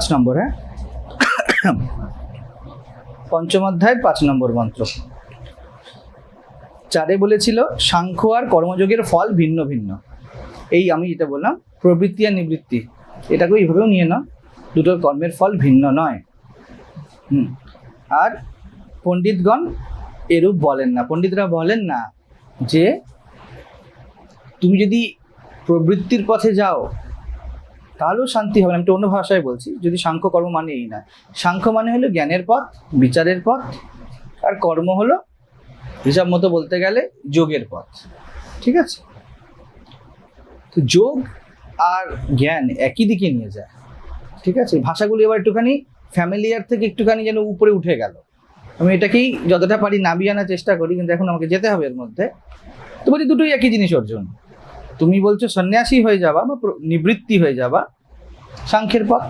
পাঁচ নম্বর হ্যাঁ? পঞ্চম অধ্যায়ের পাঁচ নম্বর মন্ত্র। চারে বলেছিল, সাংখ্য আর কর্মযোগের ফল ভিন্ন ভিন্ন। এই আমি যেটা বললাম, প্রবৃত্তি আর নিবৃত্তি। এটাকে এইভাবেও নিয়ে নাও, দুটোর কর্মের ফল ভিন্ন নয়। হুম। আর পণ্ডিতগণ এরূপ বলেন না। পণ্ডিতরা বলেন না যে, তুমি যদি প্রবৃত্তির পথে যাও তাহলেও শান্তি হবে আমি একটু অন্য ভাষায় বলছি, যদি সাংখ্য কর্ম মানে এই না। সাংখ্য মানে হলো জ্ঞানের পথ, বিচারের পথ, আর কর্ম হলো হিসাব মতো বলতে গেলে যোগের পথ। ঠিক আছে? তো যোগ আর জ্ঞান একই দিকে নিয়ে যায়। ঠিক আছে? ভাষাগুলি এবার একটুখানি ফ্যামিলিয়ার থেকে একটুখানি যেন উপরে উঠে গেল। আমি এটাকেই যতটা পারি নামিয়ে আনার চেষ্টা করি, কিন্তু এখন আমাকে যেতে হবে এর মধ্যে। তো বলি দুটোই একই জিনিস অর্জুন। তুমি বলছো সন্ন্যাসী হয়ে যাবা বা নিবৃত্তি হয়ে যাবা, সাংখ্যের পথ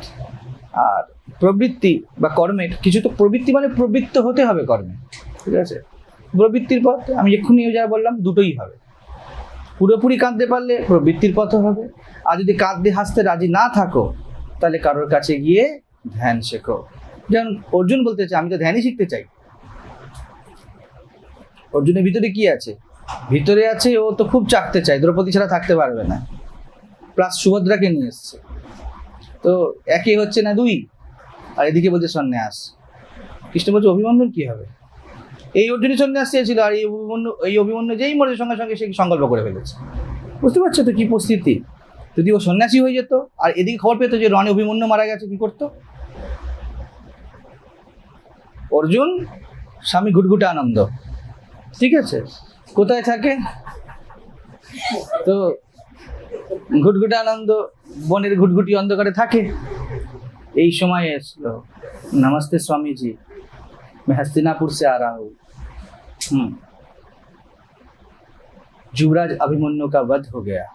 আর প্রবৃত্তি বা কর্মের, কিছু তো প্রবৃত্তি মানে প্রবৃত্ত হতে হবে কর্মে, ঠিক আছে? প্রবৃত্তির পথ, আমি এক্ষুনি যা বললাম দুটোই হবে। পুরোপুরি কাঁদতে পারলে প্রবৃত্তির পথ হবে, আর যদি কাঁদতে হাসতে রাজি না থাকো, তাহলে কারোর কাছে গিয়ে ধ্যান শেখো। যেমন অর্জুন বলতে চাই আমি তো ধ্যানই শিখতে চাই। অর্জুনের ভিতরে কি আছে? ভিতরে আছে, ও তো খুব চাকতে চায়, দ্রৌপদী ছাড়া থাকতে পারবে না। প্লাস সুভদ্রাকে নিয়ে এসছে। তো একে হচ্ছে না দুই, আর এদিকে বলছে সন্ন্যাস। কৃষ্ণ বলছে, অভিমন্যুর কি হবে? এই অর্জুনই সন্ন্যাস চেয়েছিল, আর এই অভিমন্যু এই অভিমন্যু যেই মরে সঙ্গে সঙ্গে সে সংকল্প করে ফেলেছে। বুঝতে পারছ তো কি পরিস্থিতি? যদি ও সন্ন্যাসী হয়ে যেত, আর এদিকে খবর পেতো যে রণে অভিমন্যু মারা গেছে, কি করতো? অর্জুন, স্বামী ঘুটঘুটে আনন্দ। ঠিক আছে? কোথায় থাকে তো ঘুটঘুটে আনন্দ বনের ঘুটঘুটি অন্ধকারে থাকে এই সময় এসলো নমস্তে স্বামীজি मैं हस्तिनापुर से आ रहा हूँ हम्म युवराज अभिमन्यु का वध हो गया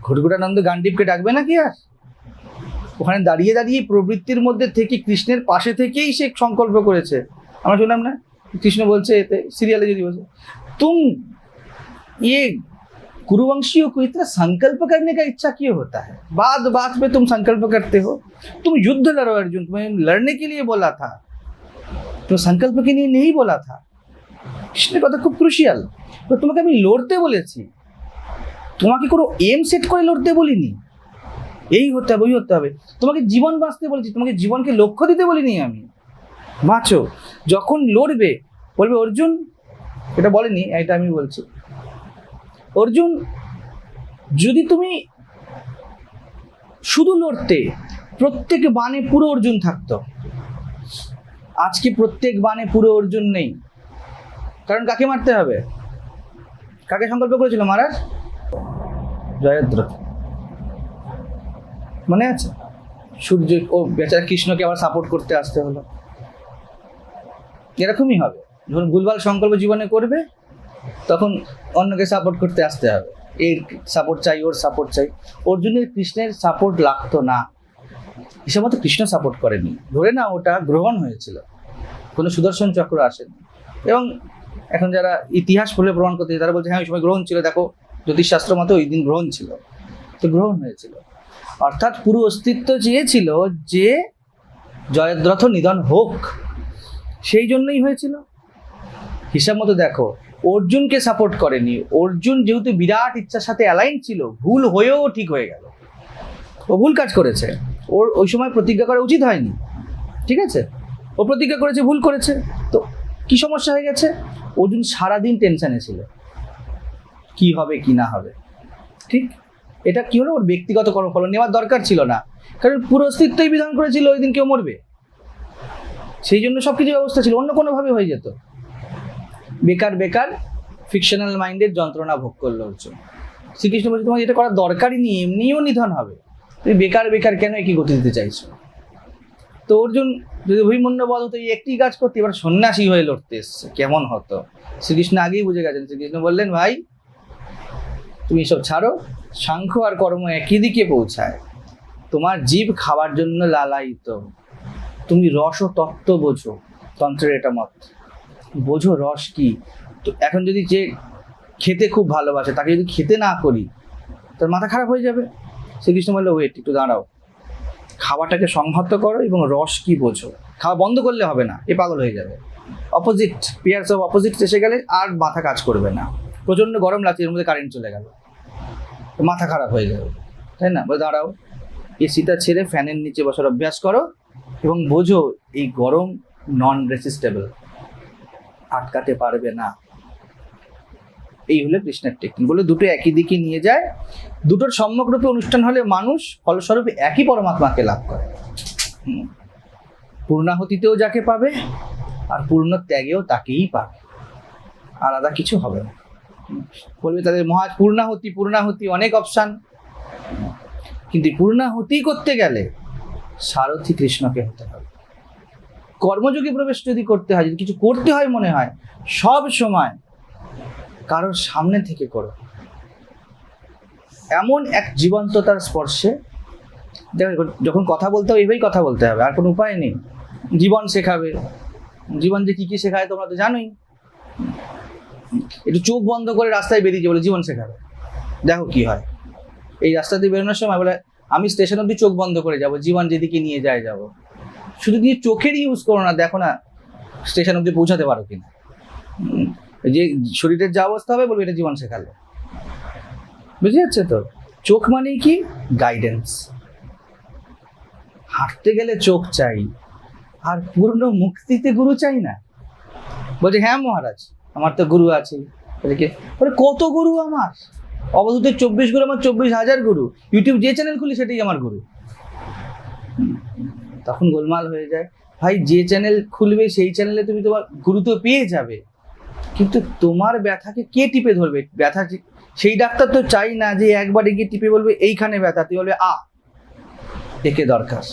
ঘুটঘুটানন্দ গান্ডীপকে ডাকবে নাকি আর ওখানে দাঁড়িয়ে দাঁড়িয়ে প্রবৃত্তির মধ্যে থেকে কৃষ্ণের পাশে থেকেই সে সংকল্প করেছে আমরা শুনলাম না কৃষ্ণ বলছে এতে সিরিয়ালে যদি বলছে तुम ये गुरुवंशियों को इतना संकल्प करने का इच्छा क्यों होता है बात बात पे तुम संकल्प करते हो तुम युद्ध लड़ो अर्जुन तुम्हें लड़ने के लिए बोला था তো সংকল্প के लिए नहीं बोला था কৃষ্ণের কথা খুব ক্রুশিয়াল তো তোমাকে আমি লড়তে বলেছি তোমাকে কোনো এম সেট করে লড়তে বলিনি এই হতে হবে ওই হতে হবে তোমাকে জীবন বাঁচতে বলেছি তোমাকে জীবনকে লক্ষ্য দিতে বলিনি আমি বাঁচো যখন লড়বে বলবে অর্জুন এটা বলেনি এটা আমি বলছি। অর্জুন যদি তুমি শুধু লড়তে প্রত্যেক বাণে পুরো অর্জুন থাকতো। আজকে প্রত্যেক বাণে পুরো অর্জুন নেই? কারণ কাকে মারতে হবে? কাকে সংকল্প করেছিল মারার জয়দ্রথ মনে আছে? সূর্য ও বেচারা কৃষ্ণকে আবার সাপোর্ট করতে আসতে হলো। এরকমই হবে। যখন ভুলভাল সংকল্প জীবনে করবে, তখন অন্যকে সাপোর্ট করতে আসতে হবে। এর সাপোর্ট চাই, ওর সাপোর্ট চাই। ওর অর্জুনের কৃষ্ণের সাপোর্ট লাগতো না। হিসাব মতো কৃষ্ণ সাপোর্ট করেনি। ধরে না ওটা গ্রহণ হয়েছিল। কোনো সুদর্শন চক্র আসেনি। এবং এখন যারা ইতিহাস বলে প্রমাণ করতে তারা বলছে হ্যাঁ ওই সময় গ্রহণ ছিল। দেখো, জ্যোতিষশাস্ত্র মতো ওই দিন গ্রহণ ছিল। তো গ্রহণ হয়েছিল। অর্থাৎ পুরো অস্তিত্ব চেয়েছিল যে জয়দ্রথ নিধন হোক। সেই জন্যই হয়েছিল। হিসাব মতো দেখো, অর্জুনকে সাপোর্ট করেনি। অর্জুন যেহেতু বিরাট ইচ্ছার সাথে অ্যালাইন ছিল, ভুল হয়েও ঠিক হয়ে গেল। ও ভুল কাজ করেছে। ওর ওই সময় প্রতিজ্ঞা করা উচিত হয়নি। ঠিক আছে? ও প্রতিজ্ঞা করেছে, ভুল করেছে। তো কি সমস্যা হয়ে গেছে? অর্জুন সারাদিন টেনশনে ছিল। কি হবে, কি না হবে। ঠিক? এটা কি হলো? ওর ব্যক্তিগত কর্মফল নেওয়ার দরকার ছিল না। কারণ পুরো অস্তিত্বই বিধান করেছিল ওই দিন কেউ মরবে। সেই জন্য সব কিছু ব্যবস্থা ছিল। অন্য কোনোভাবে হয়ে যেত। বেকার বেকার ফিকশনাল মাইন্ডের যন্ত্রণা ভোগ করল অর্জুন শ্রীকৃষ্ণ বলছে, তোমার এটা করার দরকারই নেই এমনিও নিধন হবে। তুমি বেকার বেকার কেন একই গতি দিতে চাইছো? তো অর্জুন, যদি অভিমন্যু বধ হতো এই একটি কাজ করতে, এবার সন্ন্যাসী হয়ে লড়তে এসছে, কেমন হতো? শ্রীকৃষ্ণ আগেই বুঝে গেছেন। শ্রীকৃষ্ণ বললেন, ভাই, তুমি এসব ছাড়ো, সাংখ্য আর কর্ম একই দিকে পৌঁছায়। তোমার জীব খাওয়ার জন্য লালায়িত। তুমি রস ও তত্ত্ব বোঝো, তন্ত্রের এটা মত। বোঝো রস কি? তো এখন যদি যে খেতে খুব ভালোবাসে, তাকে যদি খেতে না করি, তার মাথা খারাপ হয়ে যাবে। শ্রীকৃষ্ণ বলল, ওয়েট, একটু দাঁড়াও। খাওয়াটাকে সংহত করো এবং রস কি বোঝো? খাওয়া বন্ধ করলে হবে না, এ পাগল হয়ে যাবে। অপোজিট, পেয়ার্স অফ অপোজিট এসে গেলে আর মাথা কাজ করবে না। প্রচণ্ড গরম লাগছে, এর মধ্যে কারেন্ট চলে গেল। মাথা খারাপ হয়ে যাবে, তাই না? বলে, দাঁড়াও এসিটা ছেড়ে ফ্যানের নিচে বসার অভ্যাস করো এবং বোঝো, এই গরম নন রেসিস্টেবল আটকাতে পারবে না। এই হলো কৃষ্ণের টেকনিক বলে দুটো একই দিকে নিয়ে যায়। দুটোর সম্যকরূপে অনুষ্ঠান হলে মানুষ ফলস্বরূপ একই পরমাত্মাকে লাভ করে। পূর্ণাহুতিতেও যাকে পাবে, আর পূর্ণ ত্যাগেও তাকেই পাবে। আলাদা কিছু হবে না। বলবে তাদের মহা পূর্ণাহতি, পূর্ণাহুতি, অনেক অপশান কিন্তু পূর্ণাহুতি করতে গেলে সারথি কৃষ্ণকে হতে হবে। কর্মযোগে প্রবেশ যদি করতে হয় যদি কিছু করতে হয় মনে হয় সব সময় কারোর সামনে থেকে করো। এমন এক জীবন্ততার স্পর্শে দেখো, যখন কথা বলতে হবে এইভাবেই কথা বলতে হবে আর কোনো উপায় নেই। জীবন শেখাবে। জীবন যে কী কী শেখায় তোমরা তো জানোই। একটু চোখ বন্ধ করে রাস্তায় বেরিয়ে বলে জীবন শেখাবে। দেখো কি হয়। এই রাস্তা দিয়ে বেরোনোর সময় বলে আমি স্টেশন অব্দি চোখ বন্ধ করে যাব জীবন যেদিকে নিয়ে যায় যাব। শুধু দিয়ে চোখের ইউজ করো না, দেখো না স্টেশন অব্দি পৌঁছাতে পারো কিনা। যে শরীরের যা অবস্থা হবে বলবে, এটা জীবন শেখালো। বুঝে যাচ্ছে তো? চোখ মানেই কি? গাইডেন্স হাঁটতে গেলে চোখ চাই, আর পূর্ণ মুক্তিতে গুরু চাই না। বলছে হ্যাঁ মহারাজ, আমার তো গুরু আছে। কত গুরু আমার? অবধূতের চব্বিশ গুরু, আমার চব্বিশ হাজার গুরু। ইউটিউব যে চ্যানেল খুলি, সেটাই আমার গুরু। তখন গোলমাল হয়ে যায়। ভাই যে চ্যানেল খুলবে সেই চ্যানেলে তুমি তোমার গুরুত্ব পেয়ে যাবে। কিন্তু তোমার ব্যথাকে কে টিপে ধরবে? ব্যথা সেই ডাক্তার তো চাই না যে একবারে গিয়ে টিপে বলবে এইখানে ব্যথা। তুই বলবে আ একে দরকার।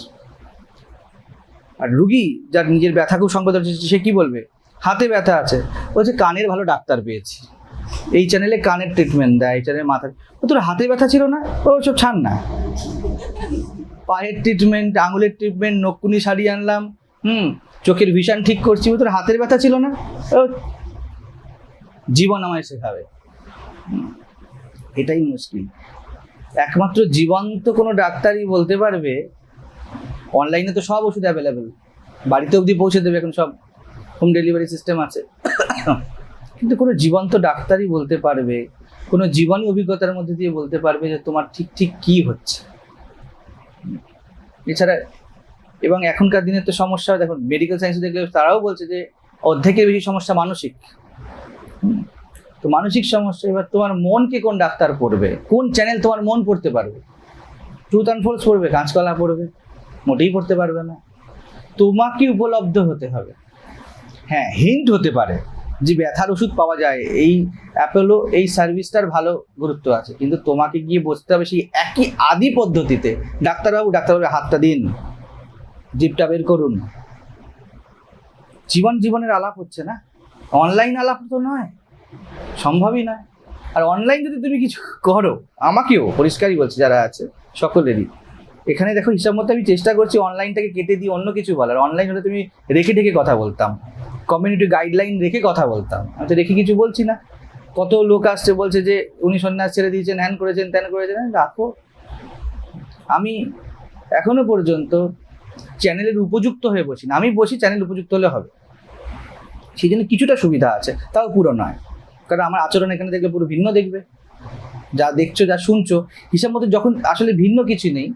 আর রুগী যার নিজের ব্যথা খুব হচ্ছে, সে কি বলবে? হাতে ব্যথা আছে। বলছে কানের ভালো ডাক্তার পেয়েছি। এই চ্যানেলে কানের ট্রিটমেন্ট দেয় এই চ্যানেলে মাথার তোর হাতে ব্যথা ছিল না? ও সব ছাড় না পায়ের ট্রিটমেন্ট আঙুলের ট্রিটমেন্ট নকুনি সারিয়ে আনলাম, হুম, চোখের ভিশন ঠিক করছি তোর হাতের ব্যথা ছিল না। জীবন আমায় শেখাবে। এটাই মুশকিল। একমাত্র জীবন্ত কোনো ডাক্তারই বলতে পারবে অনলাইনে তো সব ওষুধ অ্যাভেলেবেল বাড়িতে অবধি পৌঁছে দেবে, এখন সব হোম ডেলিভারি সিস্টেম আছে। কিন্তু কোনো জীবন্ত ডাক্তারই বলতে পারবে, কোনো জীবনী অভিজ্ঞতার মধ্যে দিয়ে বলতে পারবে যে তোমার ঠিক ঠিক কী হচ্ছে। এছাড়া এবং এখনকার দিনের তো সমস্যা, দেখুন মেডিকেল সায়েন্স দেখলে তারাও বলছে যে অর্ধেকের বেশি সমস্যা মানসিক। তো মানসিক সমস্যা, এবার তোমার মনকে কোন ডাক্তার পড়বে? কোন চ্যানেল তোমার মন পড়তে পারবে? ট্রুথ অ্যান্ড ফোর্স পড়বে, কাঁচকলা পড়বে, মোটেই পড়তে পারবে না। তোমাকে উপলব্ধ হতে হবে। হ্যাঁ হিন্ট হতে পারে। যে ব্যথার ওষুধ পাওয়া যায়, এই অ্যাপেলো, এই সার্ভিসটার ভালো গুরুত্ব আছে। কিন্তু তোমাকে গিয়ে বসতে হবে সেই একই আদি পদ্ধতিতে। ডাক্তারবাবু ডাক্তারবাবু হাতটা দিন। জিপটা বের করুন। জীবন জীবনের আলাপ হচ্ছে না। অনলাইন আলাপ তো নয়। সম্ভবই নয়। আর অনলাইন যদি তুমি কিছু করো, আমাকেও পরিষ্কারই বলছে যারা আছে, সকলেরই। এখানে দেখো হিসাব মতো আমি চেষ্টা করছি অনলাইনটাকে কেটে দিয়ে অন্য কিছু বলার। অনলাইন হলে তুমি রেখে ঢেকে কথা বলতাম। কমিউনিটি গাইডলাইন রেখে কথা বলতাম। আমি তো রেখে কিছু বলছি না। কত লোক আসছে, বলছে যে, উনি সন্ন্যাস ছেড়ে দিয়েছেন হ্যান করেছেন ত্যান করেছেন। রাখো। আমি এখনও পর্যন্ত চ্যানেলের উপযুক্ত হয়ে বসি না। আমি বসি, চ্যানেল উপযুক্ত হলে হবে। সেই জন্য কিছুটা সুবিধা আছে, তাও পুরো নয়। কারণ আমার আচরণ এখানে দেখলে পুরো ভিন্ন দেখবে। যা দেখছ, যা শুনছো, হিসাব মতো যখন আসলে ভিন্ন কিছু নেই,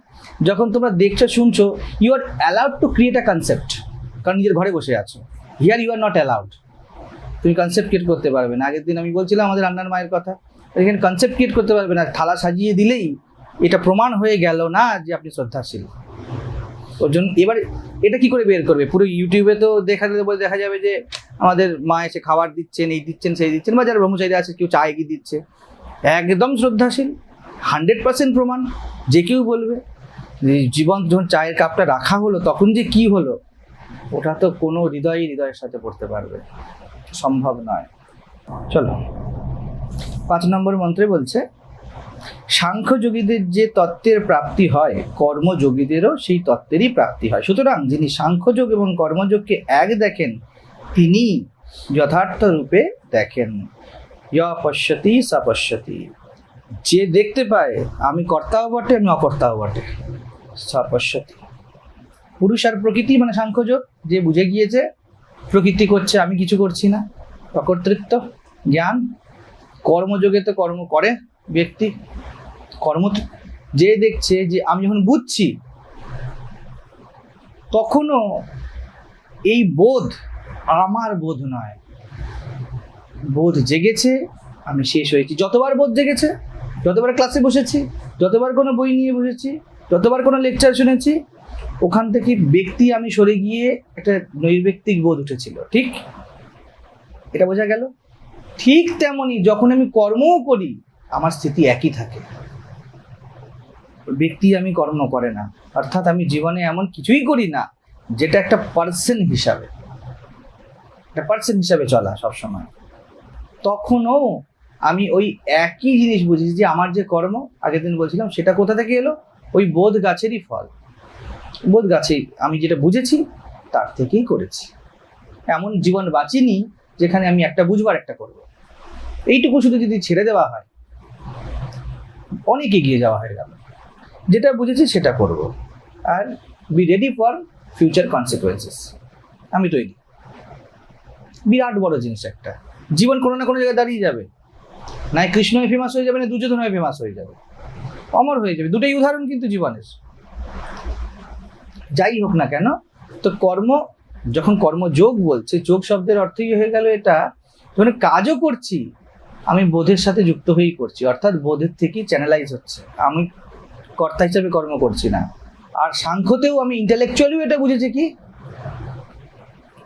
যখন তোমরা দেখছ, শুনছো you are allowed to create a concept কারণ নিজের ঘরে বসে আছো। Here you are not allowed তুমি কনসেপ্ট ক্রিয়েট করতে পারবে না। আগের দিন আমি বলছিলাম আমাদের রান্নার মায়ের কথা। এখানে কনসেপ্ট ক্রিয়েট করতে পারবে না। থালা সাজিয়ে দিলেই এটা প্রমাণ হয়ে গেল না যে আপনি শ্রদ্ধাশীল। ওর জন্য এবার এটা কি করে বের করবে? পুরো ইউটিউবে তো দেখা বলে দেখা যাবে যে আমাদের মা এসে খাবার দিচ্ছেন, এই দিচ্ছেন, সেই দিচ্ছেন। বা যারা ব্রহ্মচারী আছে, কেউ চা এগিয়ে দিচ্ছে? একদম শ্রদ্ধাশীল। হান্ড্রেড পার্সেন্ট প্রমাণ। যে কেউ বলবে জীবন যখন চায়ের কাপটা রাখা হলো, তখন যে কি হলো? ওটা তো কোনো হৃদয়ই হৃদয়ের সাথে পড়তে পারবে। সম্ভব নয়। চলো। পাঁচ নম্বর মন্ত্রে বলছে সাংখ্যযোগীদের যে তত্ত্বের প্রাপ্তি হয় কর্মযোগীদেরও সেই তত্ত্বেরই প্রাপ্তি হয়। সুতরাং যিনি সাংখ্যযোগ এবং কর্মযোগকে এক দেখেন, তিনি যথার্থ রূপে দেখেন। পশ্যতি, সা পশ্যতি। যে দেখতে পায়, আমি কর্তাও বটে, আমি অকর্তাও বটে। সা পশ্যতি। পুরুষ আর প্রকৃতি মানে সাংখ্যযোগ যে বুঝে গিয়েছে, প্রকৃতি করছে, আমি কিছু করছি না। অকর্তৃত্ব, জ্ঞান, কর্মযোগে তো কর্ম করে ব্যক্তি। কর্ম যে দেখছে যে আমি যখন বুঝছি, তখনও এই বোধ আমার বোধ নয়। বোধ জেগেছে, আমি শেষ হয়েছি। যতবার বোধ জেগেছে, যতবার ক্লাসে বসেছি, যতবার কোনো বই নিয়ে বসেছি, যতবার কোনো লেকচার শুনেছি ওখান থেকে ব্যক্তি আমি সরে গিয়ে একটা নৈর্ব্যক্তিক বোধ উঠেছিল, ঠিক? এটা বোঝা গেল? ঠিক তেমনই যখন আমি কর্মও করি, আমার স্থিতি একই থাকে। ব্যক্তি আমি কর্ম করে না, অর্থাৎ আমি জীবনে এমন কিছুই করি না, যেটা একটা পার্সন হিসাবে, একটা পার্সন হিসাবে চলা সবসময়। তখনও আমি ওই একই জিনিস বুঝেছি যে আমার যে কর্ম, আগের দিন বলছিলাম, সেটা কোথা থেকে এলো? ওই বোধ গাছেরই ফল। বোধ গাছেই আমি যেটা বুঝেছি, তার থেকেই করেছি। এমন জীবন বাঁচিনি যেখানে আমি একটা বুঝবার একটা করব। এইটুকু শুধু যদি ছেড়ে দেওয়া হয়, অনেক এগিয়ে যাওয়া হয়ে গেল। যেটা বুঝেছি সেটা করব। আর be ready for future consequences আমি তৈরি বিরাট বড় জিনিস একটা। জীবন কোনো না কোনো জায়গায় দাঁড়িয়ে যাবে। নাই কৃষ্ণ ফেমাস হয়ে যাবে না, দুর্যোধন ফেমাস হয়ে যাবে। অমর হয়ে যাবে। দুটোই উদাহরণ কিন্তু জীবনের। যাই হোক না কেন, তো কর্ম, যখন কর্মযোগ বলছে, যোগ শব্দের অর্থই হয়ে গেল এটা? যখন কাজও করছি, আমি বোধের সাথে যুক্ত হয়েই করছি, অর্থাৎ বোধের থেকেই চ্যানেলাইজ হচ্ছে। আমি কর্তা হিসাবে কর্ম করছি না। আর সাংখ্যতেও আমি ইন্টেলেকচুয়ালিও এটা বুঝেছি কি?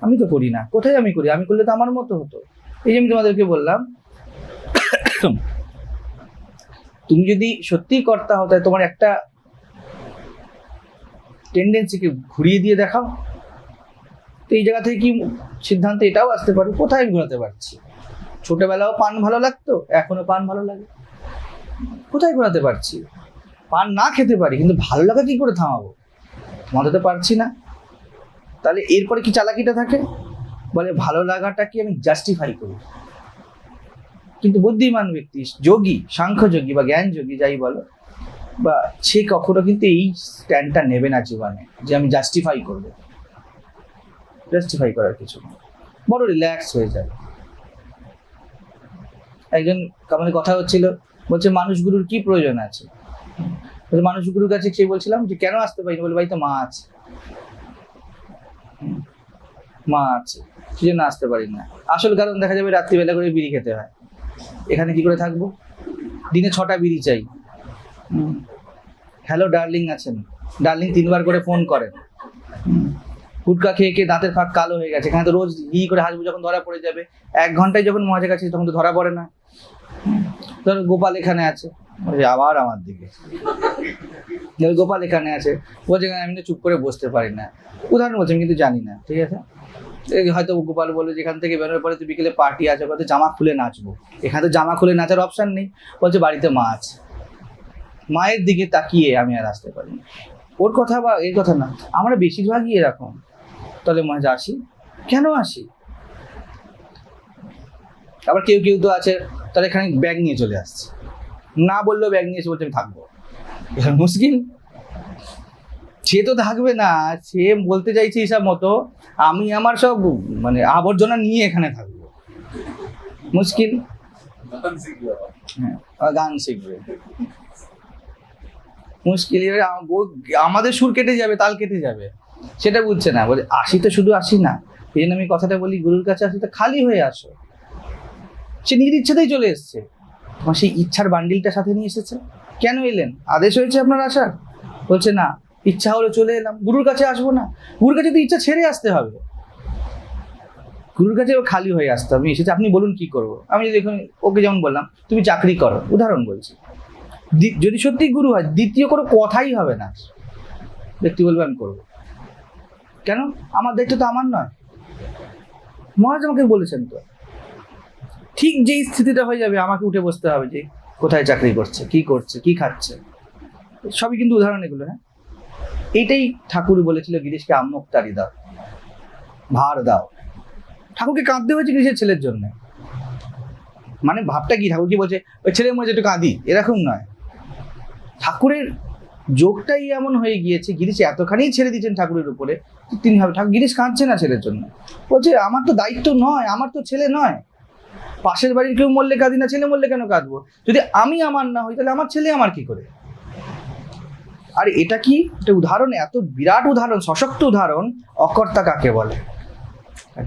আমি তো করি না। কোথায় আমি করি? আমি করলে তো আমার মতো হতো। এই যে আমি তোমাদেরকে বললাম, তুমি যদি সত্যিই কর্তা তাহলে তোমার একটা টেন্ডেন্সিকে ঘুরিয়ে দিয়ে দেখাও। তো এই জায়গা থেকে কি সিদ্ধান্ত এটাও আসতে পারে, কোথায় ঘোরাতে পারছি? ছোটবেলাও পান ভালো লাগতো, এখনও পান ভালো লাগে। কোথায় ঘোরাতে পারছি? পান না খেতে পারি, কিন্তু ভালো লাগা কি করে থামাবো? থামাতে তো পারছি না। তাহলে এরপরে কি চালাকিটা থাকে? বলে ভালো লাগাটাকে আমি জাস্টিফাই করি? কিন্তু বুদ্ধিমান ব্যক্তি, যোগী সাংখ্য যোগী বা জ্ঞান যোগী যাই বলো বা সে কখনো কিন্তু এই স্ট্যান্ডটা নেবে না জীবনে, যে আমি জাস্টিফাই করব। জাস্টিফাই করার কিছু বড় রিল্যাক্স হয়ে যায়। একজন আমাদের কথা হচ্ছিল, বলছে, মানুষগুলোর কি প্রয়োজন আছে? বলছে, মানুষগুলোর কাছে সে বলছিলাম যে, কেন আসতে পারি বলে, ভাই, তো মা আছে। মা আছে সেই জন্য আসতে পারি না। আসল কারণ দেখা যাবে, রাত্রিবেলা করে বিড়ি খেতে হয়। এখানে কি করে থাকব? দিনে ছটা বিড়ি চাই। হ্যালো ডার্লিং আছেন। ডার্লিং তিনবার করে ফোন করেন হুম, গুটকা খেয়ে খেয়ে দাঁতের ফাঁক কালো হয়ে গেছে। এখানে তো রোজ হি করে হাসবো যখন ধরা পড়ে যাবে। এক ঘন্টায় যখন মজা কাছে তখন তো ধরা পড়ে না। ধরো গোপাল এখানে আছে। আবার আমার দিকে। গোপাল এখানে আছে। বলছে আমি তো চুপ করে বসতে পারি না। উদাহরণ বলছি আমি কিন্তু জানি না। ঠিক আছে? হয়তো গোপাল বলে যেখান থেকে বেরোনোর পরে তো বিকেলে পার্টি আছে হয়তো জামা খুলে নাচবো। এখানে তো জামা খুলে নাচার অপশন নেই। বলছে বাড়িতে মা আছে। মায়ের দিকে তাকিয়ে আমি আর আসতে পারি না। ওর কথা বা এর কথা না আমরা বেশিরভাগই এরকম। তাহলে মাঝে আসি কেন আসি? আবার কেউ কেউ তো আছে তারা এখানে ব্যাগ নিয়ে চলে আসছে। না বললেও ব্যাগ নিয়ে এসে বলছে আমি থাকব। এবার মুশকিল সে তো থাকবে না সে বলতে চাইছে হিসাব মতো আমি আমার সব মানে আবর্জনা নিয়ে এখানে থাকব। মুশকিল হ্যাঁ গান শিখবে। মুশকিল আমাদের সুর কেটে যাবে, তাল কেটে যাবে। সেটা বুঝছে না। বলে, আসি তো শুধু আসি না। এই জন্য আমি কথাটা বলি, গুরুর কাছে আসি তো খালি হয়ে আসো। সে নিজের ইচ্ছাতেই চলে এসছে। তোমার সেই ইচ্ছার বান্ডিলটা সাথে নিয়ে এসেছে? কেন এলেন? আদেশ হয়েছে আপনার আসার? বলছে, না, ইচ্ছা হলো চলে এলাম। গুরুর কাছে আসব না। গুরুর কাছে তো ইচ্ছা ছেড়ে আসতে হবে। গুরুর কাছে ও খালি হয়ে আসতে হবে। এসেছে, আপনি বলুন কি করব? আমি যদি ওকে যেমন বললাম, তুমি চাকরি করো। উদাহরণ বলছি। যদি সত্যি গুরু হয়, দ্বিতীয় কোনো কথাই হবে না। ব্যক্তি বলবে, আমি করব। কেন? আমার দায়িত্ব তো আমার নয়। মহারাজ আমাকে বলেছেন তো। ঠিক যেই স্থিতিটা হয়ে যাবে, আমাকে উঠে বসতে হবে যে, কোথায় চাকরি করছে, কি করছে, কি খাচ্ছে। সবই কিন্তু উদাহরণ এগুলো হ্যাঁ? এইটাই ঠাকুর বলেছিল, গিরিশকে আম্মুক্তারি দাও, ভার দাও। ঠাকুরকে কাঁদতে হয়েছে গিরিশের ছেলের জন্য। মানে ভাবটা কি? ঠাকুর কি বলছে, ওই ছেলে মধ্যে একটু কাঁদি। এরকম নয়। ঠাকুরের যোগটাই এমন হয়ে গিয়েছে, গিরিশ এতখানি ছেড়ে দিয়েছেন ঠাকুরের উপরে তিনি হবে ঠাকুর গিরিশ কাঁদছে না ছেলের জন্য। বলছে, আমার তো দায়িত্ব নয়, আমার তো ছেলে নয়। পাশের বাড়ির কেউ মরলে কাঁদি না, ছেলে মরলে কেন কাঁদবো? যদি আমি আমার না হই, তাহলে আমার ছেলে আমার কি করে? আর এটা কি? একটা উদাহরণ, এত বিরাট উদাহরণ, সশক্ত উদাহরণ, অকর্তা কাকে বলে?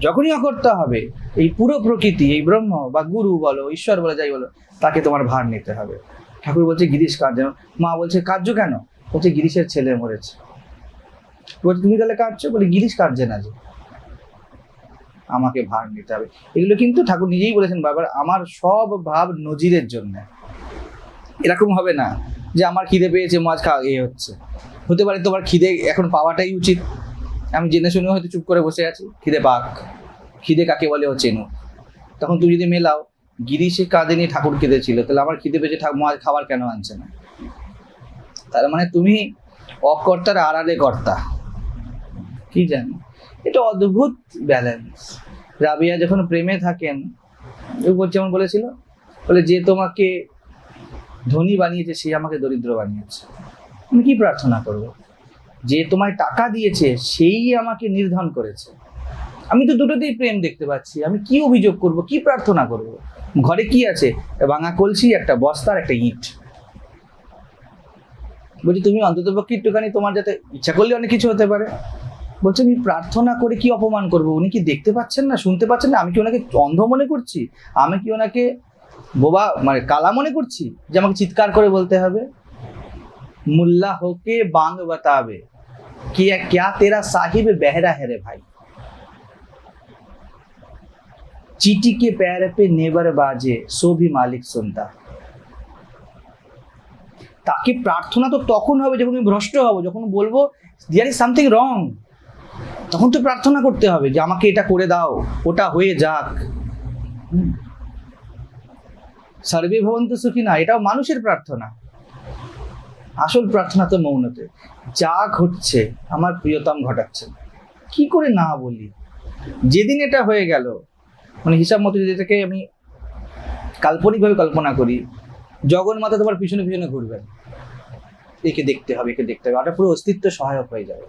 যখনই অকর্তা হবে, এই পুরো প্রকৃতি, এই ব্রহ্ম বা গুরু বলো, ঈশ্বর বলো, যাই বলো, তাকে তোমার ভার নিতে হবে। ঠাকুর বলছে, গিরিশ কাঁদছে। মা বলছে কার্য কেন? বলছে, গিরিশের ছেলে মরেছে। বলছে, তুমি তাহলে কাঁদছো? বলে, গিরিশ কাঁদছে না যে। আমাকে ভার নিতে হবে। এগুলো কিন্তু ঠাকুর নিজেই বলেছেন বাবার আমার সব ভাব নজিরের জন্য। এরকম হবে না যে, আমার খিদে পেয়েছে, মাছ খাওয়া এ হচ্ছে। হতে পারে তোমার খিদে এখন পাওয়াটাই উচিত। আমি জেনে শুনেও হয়তো চুপ করে বসে আছি। খিদে পাক। খিদে কাকে বলে ও চেনো তখন তুমি যদি মেলাও গিরিশে কাঁদেনি ঠাকুর খিদে ছিল তাহলে আমার খিদে পেয়েছে ঠাকুর মাছ খাবার কেন আনছে না? তার মানে তুমি অকর্তার আড়ালে কর্তা। কি জানি? এটা অদ্ভুত ব্যালেন্স রাবিয়া যখন প্রেমে থাকেন যেমন বলেছিল, বলে, যে তোমাকে ধনী বানিয়েছে, সে আমাকে দরিদ্র বানিয়েছে। আমি কি প্রার্থনা করব? যে তোমায় টাকা দিয়েছে, সেই আমাকে নির্ধন করেছে। আমি তো দুটোতেই প্রেম দেখতে পাচ্ছি। আমি কি অভিযোগ করব? কি প্রার্থনা করব? ঘরে কি আছে? ভাঙা কলসি, একটা বস্তার একটা ইট। বলছি, তুমি অন্তত পক্ষে একটুখানি তোমার যাতে ইচ্ছা করলে অনেক কিছু হতে পারে। বলছে, আমি প্রার্থনা করে কি অপমান করব? উনি কি দেখতে পাচ্ছেন না, শুনতে পাচ্ছেন না? আমি কি ওনাকে অন্ধ মনে করছি? আমি কি ওনাকে বোবা মানে কালা মনে করছি যে আমাকে চিৎকার করে বলতে হবে? মুল্লা হোকে বাং বাতাবে কে, ক্যা তেরা সাহিব বেহরা হেরে ভাই? चीटी के पैर पे नेवर बाजे सो भी मालिक सुनता তাকে প্রার্থনা তো তখন হবে যখন আমি ভ্রষ্ট হব যখন বলবো দিয়ার ইজ সামথিং রং তখন তো প্রার্থনা করতে হবে যে আমাকে এটা করে দাও ওটা হয়ে যাক হুম। সর্বে ভবন্ত সুখী না এটাও মানুষের প্রার্থনা আসল প্রার্থনা তো মৌনতে যা ঘটছে আমার প্রিয়তম ঘটাচ্ছে কি করে না বলি যেদিন এটা হয়ে গেল মানে হিসাব মতো যদি এটাকে আমি কাল্পনিকভাবে কল্পনা করি জগন্মাতা তোমার পিছনে পিছনে ঘুরবেন। একে দেখতে হবে, একে দেখতে হবে। ওটা পুরো অস্তিত্ব সহায়ক হয়ে যাবে।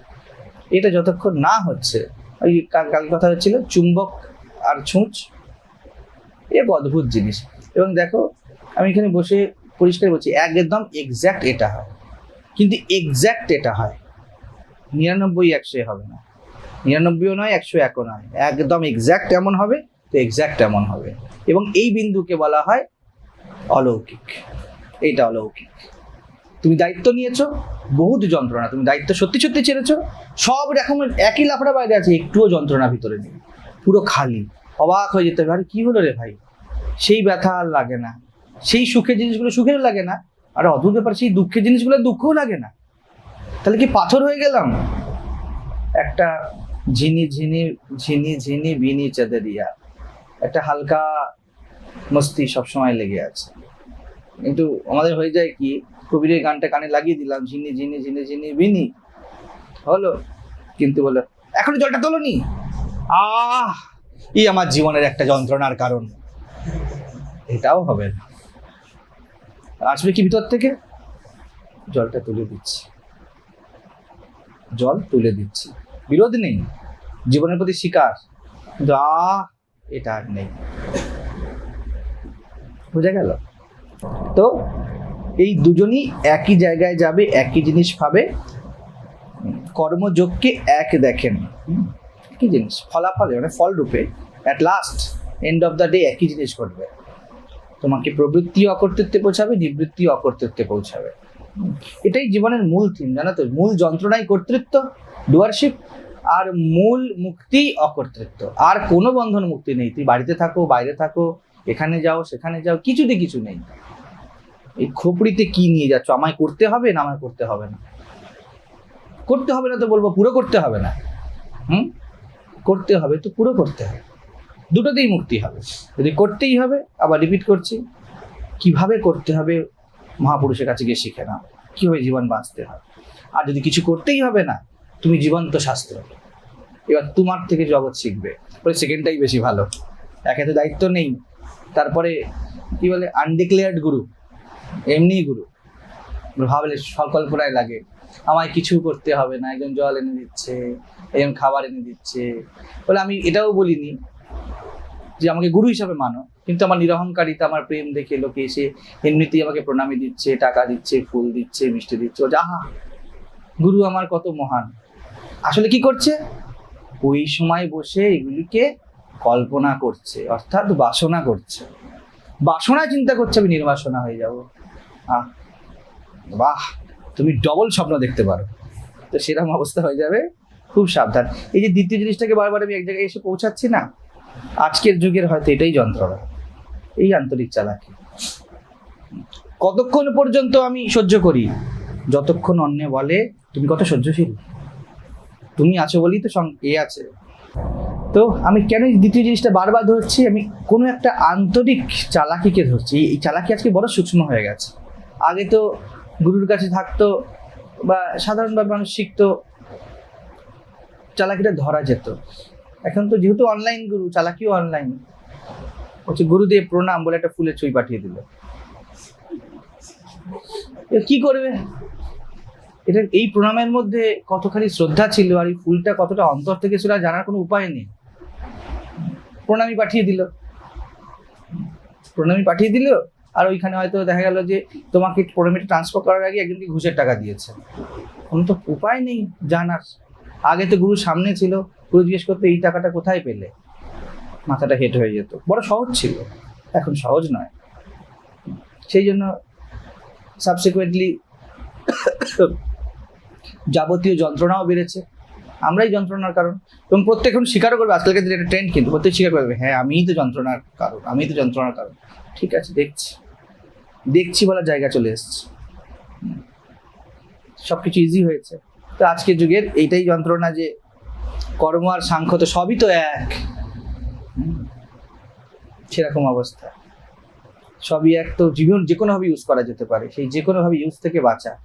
এটা যতক্ষণ না হচ্ছে, ওই কাল কথা হচ্ছিল, চুম্বক আর ছুঁচ এক অদ্ভুত জিনিস। এবং দেখো, আমি এখানে বসে পরিষ্কার বলছি, একদম এক্স্যাক্ট এটা হয়। কিন্তু এক্স্যাক্ট এটা হয়। নিরানব্বই একশো হবে না। নিরানব্বইও নয়, একশো একও নয়। একদম এক্স্যাক্ট এমন হবে তো এক্স্যাক্ট এমন হবে। এবং এই বিন্দুকে বলা হয় অলৌকিক। এইটা অলৌকিক। তুমি দায়িত্ব নিয়েছো, বহুত যন্ত্রণা। তুমি দায়িত্ব সত্যি সত্যি ছেড়েছো, সব রকমের একই লাফড়া বাইরে আছে, একটুও যন্ত্রণা ভিতরে নেই। পুরো খালি। অবাক হয়ে যেতে হবে, আরে কি হলো রে ভাই? সেই ব্যথা আর লাগে না। সেই সুখের জিনিসগুলো সুখের লাগে না। আর অদ্ভুত ব্যাপার, সেই দুঃখের জিনিসগুলো দুঃখও লাগে না। তাহলে কি পাথর হয়ে গেলাম? একটা ঝিনি ঝিনি ঝিনি ঝিনি বিনি চাঁদেরিয়া। একটা হালকা মস্তি সবসময় লেগে আছে। কিন্তু আমাদের হয়ে যায় কি, কবিরের গানটা কানে লাগিয়ে দিলাম, ঝিনি ঝিনি ঝিনি ঝিনি, বিনি, হলো। কিন্তু বলো এখনও জলটা তোলনি? আহ এই আমার জীবনের একটা যন্ত্রণার কারণ। এটাও হবে না। আসবে কি ভিতর থেকে? জলটা তুলে দিচ্ছি। জল তুলে দিচ্ছি। বিরোধ নেই। জীবনের প্রতি শিকার। কিন্তু আহ এটা আর নেই। বোঝা গেল? তো এই দুজনই একই জায়গায় যাবে, একই জিনিস পাবে। কর্মযোগকে এক দেখেন। একই জিনিস, ফলাফলে মানে ফল রূপে at last end of the day একই জিনিস ঘটবে। তোমাকে প্রবৃত্তি অকর্তৃত্বে পৌঁছাবে, নিবৃত্তি অকর্তৃত্বে পৌঁছাবে। এটাই জীবনের মূল থিম জানো তো? মূল যন্ত্রণাই কর্তৃত্ব ডুয়ারশিপ আর মূল মুক্তি অকর্তৃত্ব। আর কোনো বন্ধন মুক্তি নেই। তুই বাড়িতে থাকো, বাইরে থাকো, এখানে যাও, সেখানে যাও, কিছুতে কিছু নেই। এই খোপড়িতে কি নিয়ে যাচ্ছ? আমায় করতে হবে না আমায় করতে হবে না? করতে হবে না তো বলব, পুরো করতে হবে না। হুম? করতে হবে তো পুরো করতে হবে। দুটোতেই মুক্তি হবে। যদি করতেই হবে, আবার রিপিট করছি, কীভাবে করতে হবে মহাপুরুষের কাছে গিয়ে শিখে নাও। কীভাবে জীবন বাঁচতে হয় আর যদি কিছু করতেই হবে না, তুমি জীবন্ত শাস্ত্র। এবার তোমার থেকে জগৎ শিখবে। বলে সেকেন্ডটাই বেশি ভালো। একে তো দায়িত্ব নেই। তারপরে কি বলে? আনডিক্লেয়ার্ড গুরু এমনি গুরু ভাবলে সকল্পনায় লাগে। আমায় কিছু করতে হবে না। একজন জল এনে দিচ্ছে, একজন খাবার এনে দিচ্ছে। বলে আমি এটাও বলিনি যে আমাকে গুরু হিসাবে মানো। কিন্তু আমার নিরহংকারিতা, আমার প্রেম দেখে লোকে এসে এমনিতেই আমাকে প্রণামী দিচ্ছে, টাকা দিচ্ছে, ফুল দিচ্ছে, মিষ্টি দিচ্ছে। ও আহা গুরু আমার কত মহান। আসলে কি করছে? ওই সময় বসে এগুলিকে কল্পনা করছে, অর্থাৎ বাসনা করছে। বাসনা চিন্তা করছে, আমি নির্বাসনা হয়ে যাব। আহ, বাহ, তুমি ডবল স্বপ্ন দেখতে পারো। তো সেরকম অবস্থা হয়ে যাবে, খুব সাবধান। এই যে দ্বিতীয় জিনিসটাকে বারবার আমি এক জায়গায় এসে পৌঁছাচ্ছি না, আজকের যুগের হয়তো এটাই যন্ত্রণা। এই আন্তরিক চালাকি। কতক্ষণ পর্যন্ত আমি সহ্য করি? যতক্ষণ অন্য বলে, তুমি কত সহ্যশীল? তুমি আছো বলেই তো এ আছে। তো আমি কেন দ্বিতীয় জিনিসটা বারবার ধরছি? আমি কোনো একটা আন্তরিক চালাকিকে ধরছি। এই- চালাকি আজকে বড় সূক্ষ্ম হয়ে গেছে। আগে তো গুরুর কাছে থাকতো বা সাধারণভাবে মানুষ শিখতো, চালাকিটা ধরা যেত। এখন তো যেহেতু অনলাইন গুরু, চালাকিও অনলাইন হচ্ছে গুরুদেব প্রণাম বলে একটা ফুলের ছবি পাঠিয়ে দিল। কি করবে? এটা এই প্রণামের মধ্যে কতখানি শ্রদ্ধা ছিল আর এই ফুলটা কতটা অন্তর থেকে ছিল জানার কোনো উপায় নেই। প্রণামী পাঠিয়ে দিল। প্রণামী পাঠিয়ে দিল আর ওইখানে হয়তো দেখা গেল যে তোমাকে প্রণামীটা ট্রান্সফার করার আগে একজনকে ঘুষের টাকা দিয়েছে। কোনো তো উপায় নেই জানার। আগে তো গুরু সামনে ছিল, গুরু জিজ্ঞেস করতে এই টাকাটা কোথায় পেলে? মাথাটা হেট হয়ে যেত। বড় সহজ ছিল, এখন সহজ নয়। সেই জন্য সাবসিকুয়েন্টলি যাবতীয় যন্ত্রণাও বেড়েছে। আমরাই যন্ত্রণার কারণ। এবং প্রত্যেক এখন স্বীকারও করবে, আজকালকার দিনে একটা ট্রেন্ড কিন্তু, প্রত্যেক স্বীকার করবে হ্যাঁ আমিই তো যন্ত্রণার কারণ, আমিই তো যন্ত্রণার কারণ। ঠিক আছে, দেখছি। দেখছি বলার জায়গা চলে এসছে। সব কিছু ইজি হয়েছে। তো আজকের যুগের এইটাই যন্ত্রণা যে কর্ম আর সাংখ্য তো সবই তো এক। সেরকম অবস্থা। সবই এক তো জীবন যে কোনোভাবে ইউজ করা যেতে পারে, সেই যে কোনোভাবে ইউজ থেকে বাঁচা।